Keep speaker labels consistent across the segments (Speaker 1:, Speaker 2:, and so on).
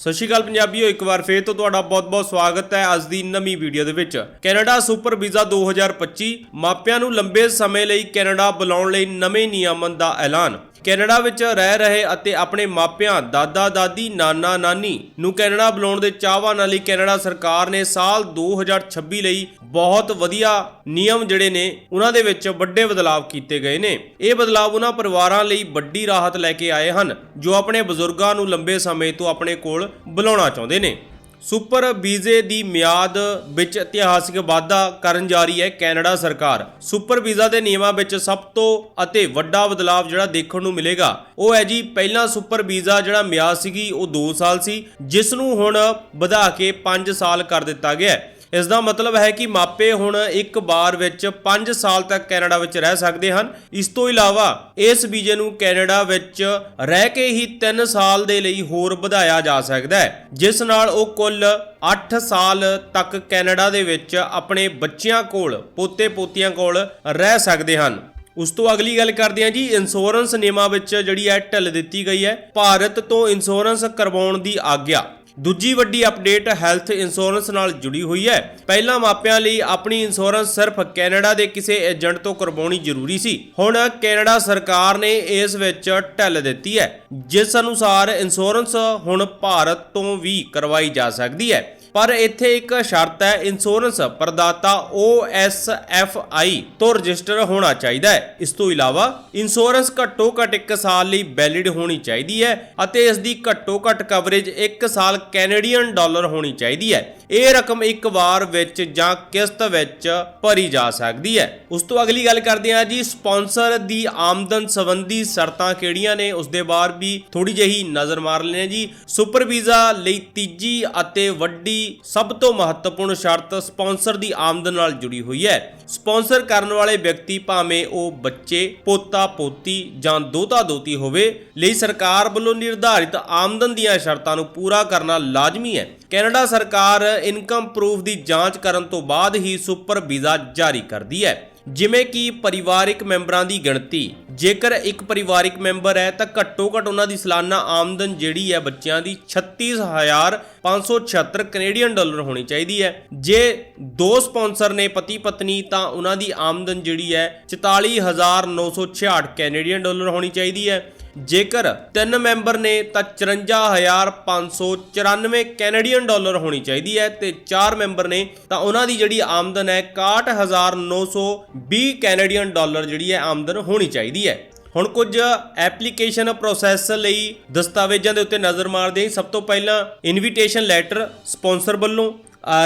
Speaker 1: ਸਤਿ ਸ਼੍ਰੀ ਅਕਾਲ ਪੰਜਾਬੀਓ, ਇੱਕ ਵਾਰ ਫੇਰ ਤੋਂ ਤੁਹਾਡਾ ਬਹੁਤ-ਬਹੁਤ ਸਵਾਗਤ ਹੈ ਅੱਜ ਦੀ ਨਵੀਂ ਵੀਡੀਓ ਦੇ ਵਿੱਚ। ਕੈਨੇਡਾ ਸੁਪਰ ਵੀਜ਼ਾ 2025 ਮਾਪਿਆਂ ਨੂੰ ਲੰਬੇ ਸਮੇਂ ਲਈ ਕੈਨੇਡਾ ਬੁਲਾਉਣ ਲਈ ਨਵੇਂ ਨਿਯਮਨ ਦਾ ਐਲਾਨ। ਕੈਨੇਡਾ ਵਿੱਚ ਰਹਿ ਰਹੇ ਅਤੇ ਆਪਣੇ ਮਾਪਿਆਂ, ਦਾਦਾ, ਦਾਦੀ, ਨਾਨਾ, ਨਾਨੀ ਨੂੰ ਕੈਨੇਡਾ ਬੁਲਾਉਣ ਦੇ ਚਾਹਵਾਨਾਂ ਲਈ ਕੈਨੇਡਾ ਸਰਕਾਰ ਨੇ ਸਾਲ 2026 ਲਈ ਬਹੁਤ ਵਧੀਆ ਨਿਯਮ ਜਿਹੜੇ ਨੇ, ਉਹਨਾਂ ਦੇ ਵਿੱਚ ਵੱਡੇ ਬਦਲਾਅ ਕੀਤੇ ਗਏ ਨੇ। ਇਹ ਬਦਲਾਅ ਉਹਨਾਂ ਪਰਿਵਾਰਾਂ ਲਈ ਵੱਡੀ ਰਾਹਤ ਲੈ ਕੇ ਆਏ ਹਨ, ਜੋ ਆਪਣੇ ਬਜ਼ੁਰਗਾਂ ਨੂੰ ਲੰਬੇ ਸਮੇਂ ਤੋਂ ਆਪਣੇ ਕੋਲ ਬੁਲਾਉਣਾ ਚਾਹੁੰਦੇ ਨੇ। ਸੁਪਰ ਵੀਜ਼ੇ ਦੀ ਮਿਆਦ ਵਿੱਚ ਇਤਿਹਾਸਿਕ ਵਾਧਾ ਕਰਨ ਜਾ ਰਹੀ ਹੈ ਕੈਨੇਡਾ ਸਰਕਾਰ। ਸੁਪਰ ਵੀਜ਼ਾ ਦੇ ਨਿਯਮਾਂ ਵਿੱਚ ਸਭ ਤੋਂ ਅਤੇ ਵੱਡਾ ਬਦਲਾਅ ਜਿਹੜਾ ਦੇਖਣ ਨੂੰ ਮਿਲੇਗਾ, ਉਹ ਹੈ ਜੀ ਪਹਿਲਾਂ ਸੁਪਰ ਵੀਜ਼ਾ ਜਿਹੜਾ ਮਿਆਦ ਸੀਗੀ, ਉਹ 2 ਸਾਲ ਸੀ, ਜਿਸ ਨੂੰ ਹੁਣ ਵਧਾ ਕੇ 5 ਸਾਲ ਕਰ ਦਿੱਤਾ ਗਿਆ ਹੈ। ਇਸ ਦਾ ਮਤਲਬ ਹੈ ਕਿ ਮਾਪੇ ਹੁਣ ਇੱਕ ਵਾਰ ਵਿੱਚ 5 ਸਾਲ ਤੱਕ ਕੈਨੇਡਾ ਵਿੱਚ ਰਹਿ ਸਕਦੇ ਹਨ। ਇਸ ਤੋਂ ਇਲਾਵਾ ਇਸ ਵੀਜ਼ੇ ਨੂੰ ਕੈਨੇਡਾ ਵਿੱਚ ਰਹਿ ਕੇ ਹੀ 3 ਸਾਲ ਦੇ ਲਈ ਹੋਰ ਵਧਾਇਆ ਜਾ ਸਕਦਾ ਹੈ, ਜਿਸ ਨਾਲ ਉਹ ਕੁੱਲ 8 ਸਾਲ ਤੱਕ ਕੈਨੇਡਾ ਦੇ ਵਿੱਚ ਆਪਣੇ ਬੱਚਿਆਂ ਕੋਲ ਪੋਤੇ ਪੋਤੀਆਂ ਕੋਲ ਰਹਿ ਸਕਦੇ ਹਨ। ਉਸ ਤੋਂ ਅਗਲੀ ਗੱਲ ਕਰਦੇ ਹਾਂ ਜੀ ਇੰਸ਼ੋਰੈਂਸ ਨਿਯਮਾਂ ਵਿੱਚ ਜਿਹੜੀ ਹੈ ਢਿੱਲ ਦਿੱਤੀ ਗਈ ਹੈ, ਭਾਰਤ ਤੋਂ ਇੰਸ਼ੋਰੈਂਸ ਕਰਵਾਉਣ ਦੀ ਆਗਿਆ ਦੂਜੀ ਵੱਡੀ ਅਪਡੇਟ ਹੈਲਥ ਇੰਸ਼ੋਰੈਂਸ ਨਾਲ ਜੁੜੀ ਹੋਈ ਹੈ। ਪਹਿਲਾਂ ਮਾਪਿਆਂ ਲਈ ਆਪਣੀ ਇੰਸ਼ੋਰੈਂਸ ਸਿਰਫ ਕੈਨੇਡਾ ਦੇ ਕਿਸੇ ਏਜੰਟ ਤੋਂ ਕਰਵਾਉਣੀ ਜ਼ਰੂਰੀ ਸੀ। ਹੁਣ ਕੈਨੇਡਾ ਸਰਕਾਰ ਨੇ ਇਸ ਵਿੱਚ ਢਿੱਲ ਦਿੱਤੀ ਹੈ। ਜਿਸ ਅਨੁਸਾਰ ਇੰਸ਼ੋਰੈਂਸ ਹੁਣ ਭਾਰਤ ਤੋਂ ਵੀ ਕਰਵਾਈ ਜਾ ਸਕਦੀ ਹੈ। ਪਰ ਇੱਥੇ ਇੱਕ ਸ਼ਰਤ ਹੈ ਇੰਸ਼ੋਰੈਂਸ ਪ੍ਰਦਾਤਾ OSFI ਤੋਂ ਰਜਿਸਟਰ ਹੋਣਾ ਚਾਹੀਦਾ ਹੈ। ਇਸ ਤੋਂ ਇਲਾਵਾ ਇੰਸ਼ੋਰੈਂਸ ਘੱਟੋ ਘੱਟ 1 ਸਾਲ ਲਈ ਵੈਲਿਡ ਹੋਣੀ ਚਾਹੀਦੀ ਹੈ ਅਤੇ ਇਸ ਦੀ ਘੱਟੋ ਘੱਟ ਕਵਰੇਜ 1 ਸਾਲ ਕੈਨੇਡੀਅਨ ਡਾਲਰ ਹੋਣੀ ਚਾਹੀਦੀ ਹੈ। ਇਹ ਰਕਮ ਇੱਕ ਵਾਰ ਵਿੱਚ ਜਾਂ ਕਿਸ਼ਤ ਵਿੱਚ ਭਰੀ ਜਾ ਸਕਦੀ ਹੈ। ਉਸ ਤੋਂ ਅਗਲੀ ਗੱਲ ਕਰਦੇ ਹਾਂ ਜੀ ਸਪਾਂਸਰ ਦੀ ਆਮਦਨ ਸੰਬੰਧੀ ਸ਼ਰਤਾਂ ਕਿਹੜੀਆਂ ਨੇ? ਉਸ ਦੇ ਬਾਅਦ ਵੀ ਥੋੜੀ ਜਿਹੀ ਨਜ਼ਰ ਮਾਰ ਲੈਣੇ ਜੀ। ਸੁਪਰ ਵੀਜ਼ਾ ਲਈ ਤੀਜੀ ਅਤੇ ਵੱਡੀ ਸਭ ਤੋਂ ਮਹੱਤਵਪੂਰਨ ਸ਼ਰਤ ਸਪਾਂਸਰ ਦੀ ਆਮਦਨ ਨਾਲ ਜੁੜੀ ਹੋਈ ਹੈ। ਸਪਾਂਸਰ ਕਰਨ ਵਾਲੇ ਵਿਅਕਤੀ ਭਾਵੇਂ ਉਹ ਬੱਚੇ, ਪੋਤਾ, ਪੋਤੀ ਜਾਂ ਦੋਤਾ ਦੋਤੀ ਹੋਵੇ, ਲਈ ਸਰਕਾਰ ਵੱਲੋਂ ਨਿਰਧਾਰਿਤ ਆਮਦਨ ਦੀਆਂ ਸ਼ਰਤਾਂ ਨੂੰ ਪੂਰਾ ਕਰਨਾ ਲਾਜ਼ਮੀ ਹੈ। ਕੈਨੇਡਾ ਸਰਕਾਰ ਇਨਕਮ ਪ੍ਰੂਫ ਦੀ ਜਾਂਚ ਕਰਨ ਤੋਂ ਬਾਅਦ ਹੀ ਸੁਪਰ ਵੀਜ਼ਾ ਜਾਰੀ ਕਰਦੀ ਹੈ। ਜਿਵੇਂ ਕਿ ਪਰਿਵਾਰਿਕ ਮੈਂਬਰਾਂ ਦੀ ਗਿਣਤੀ ਜੇਕਰ ਇੱਕ ਪਰਿਵਾਰਿਕ ਮੈਂਬਰ ਹੈ ਤਾਂ ਘੱਟੋ ਘੱਟ ਉਹਨਾਂ ਦੀ ਸਾਲਾਨਾ ਆਮਦਨ ਜਿਹੜੀ ਹੈ ਬੱਚਿਆਂ ਦੀ 36576 ਕੈਨੇਡੀਅਨ ਡਾਲਰ ਹੋਣੀ ਚਾਹੀਦੀ ਹੈ। ਜੇ ਦੋ ਸਪਾਂਸਰ ਨੇ ਪਤੀ ਪਤਨੀ, ਤਾਂ ਉਹਨਾਂ ਦੀ ਆਮਦਨ ਜਿਹੜੀ ਹੈ 44966 ਕੈਨੇਡੀਅਨ ਡਾਲਰ ਹੋਣੀ ਚਾਹੀਦੀ ਹੈ। ਜੇਕਰ ਤਿੰਨ ਮੈਂਬਰ ਨੇ ਤਾਂ 54594 ਕੈਨੇਡੀਅਨ ਡਾਲਰ ਹੋਣੀ ਚਾਹੀਦੀ ਹੈ ਤੇ ਚਾਰ ਮੈਂਬਰ ਨੇ ਤਾਂ ਉਹਨਾਂ ਦੀ ਜਿਹੜੀ ਆਮਦਨ ਹੈ 61920 ਕੈਨੇਡੀਅਨ ਡਾਲਰ ਜਿਹੜੀ ਹੈ ਆਮਦਨ ਹੋਣੀ ਚਾਹੀਦੀ ਹੈ। ਹੁਣ ਕੁਝ ਐਪਲੀਕੇਸ਼ਨ ਪ੍ਰੋਸੈਸ ਲਈ ਦਸਤਾਵੇਜ਼ਾਂ ਦੇ ਉੱਤੇ ਨਜ਼ਰ ਮਾਰਦੇ ਹਾਂ। ਸਭ ਤੋਂ ਪਹਿਲਾਂ ਇਨਵੀਟੇਸ਼ਨ ਲੈਟਰ ਸਪਾਂਸਰ ਵੱਲੋਂ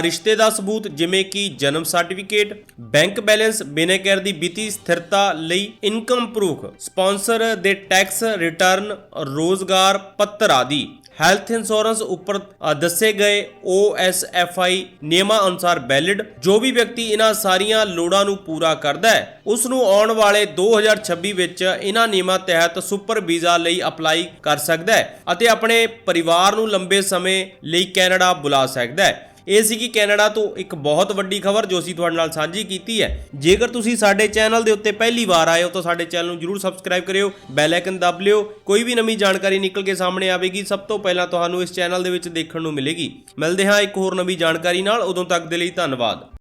Speaker 1: ਰਿਸ਼ਤੇ ਦਾ ਸਬੂਤ ਜਿਵੇਂ ਕਿ ਜਨਮ ਸਰਟੀਫਿਕੇਟ, ਬੈਂਕ ਬੈਲੈਂਸ ਬਿਨੇਕਰ ਦੀ ਵਿੱਤੀ ਸਥਿਰਤਾ ਲਈ ਇਨਕਮ ਪ੍ਰੂਫ, ਸਪਾਂਸਰ ਦੇ ਟੈਕਸ ਰਿਟਰਨ, ਰੋਜ਼ਗਾਰ ਪੱਤਰ ਆਦਿ। ਹੈਲਥ ਇੰਸ਼ੋਰੈਂਸ ਉੱਪਰ ਦੱਸੇ ਗਏ OSFI ਨਿਯਮਾਂ ਅਨੁਸਾਰ ਵੈਲਿਡ। ਜੋ ਵੀ ਵਿਅਕਤੀ ਇਹਨਾਂ ਸਾਰੀਆਂ ਲੋੜਾਂ ਨੂੰ ਪੂਰਾ ਕਰਦਾ ਹੈ ਉਸ ਨੂੰ ਆਉਣ ਵਾਲੇ 2026 ਵਿੱਚ ਇਹਨਾਂ ਨਿਯਮਾਂ ਤਹਿਤ ਸੁਪਰ ਵੀਜ਼ਾ ਲਈ ਅਪਲਾਈ ਕਰ ਸਕਦਾ ਹੈ ਅਤੇ ਆਪਣੇ ਪਰਿਵਾਰ ਨੂੰ ਲੰਬੇ ਸਮੇਂ ਲਈ ਕੈਨੇਡਾ ਬੁਲਾ ਸਕਦਾ ਹੈ। ਇਹ ਸੀਗੀ ਕੈਨੇਡਾ ਤੋਂ ਇੱਕ ਬਹੁਤ ਵੱਡੀ ਖਬਰ ਜੋ ਅਸੀਂ ਤੁਹਾਡੇ ਨਾਲ ਸਾਂਝੀ ਕੀਤੀ ਹੈ। ਜੇਕਰ ਤੁਸੀਂ ਸਾਡੇ ਚੈਨਲ ਦੇ ਉੱਤੇ ਪਹਿਲੀ ਵਾਰ ਆਏ ਹੋ ਤਾਂ ਸਾਡੇ ਚੈਨਲ ਨੂੰ ਜਰੂਰ ਸਬਸਕ੍ਰਾਈਬ ਕਰਿਓ, ਬੈਲ ਆਈਕਨ ਦਬ ਲਿਓ। ਕੋਈ ਵੀ ਨਵੀਂ ਜਾਣਕਾਰੀ ਨਿਕਲ ਕੇ ਸਾਹਮਣੇ ਆਵੇਗੀ, ਸਭ ਤੋਂ ਪਹਿਲਾਂ ਤੁਹਾਨੂੰ ਇਸ ਚੈਨਲ ਦੇ ਵਿੱਚ ਦੇਖਣ ਨੂੰ ਮਿਲੇਗੀ। ਮਿਲਦੇ ਹਾਂ ਇੱਕ ਹੋਰ ਨਵੀਂ ਜਾਣਕਾਰੀ ਨਾਲ। ਉਦੋਂ ਤੱਕ ਦੇ ਲਈ ਧੰਨਵਾਦ।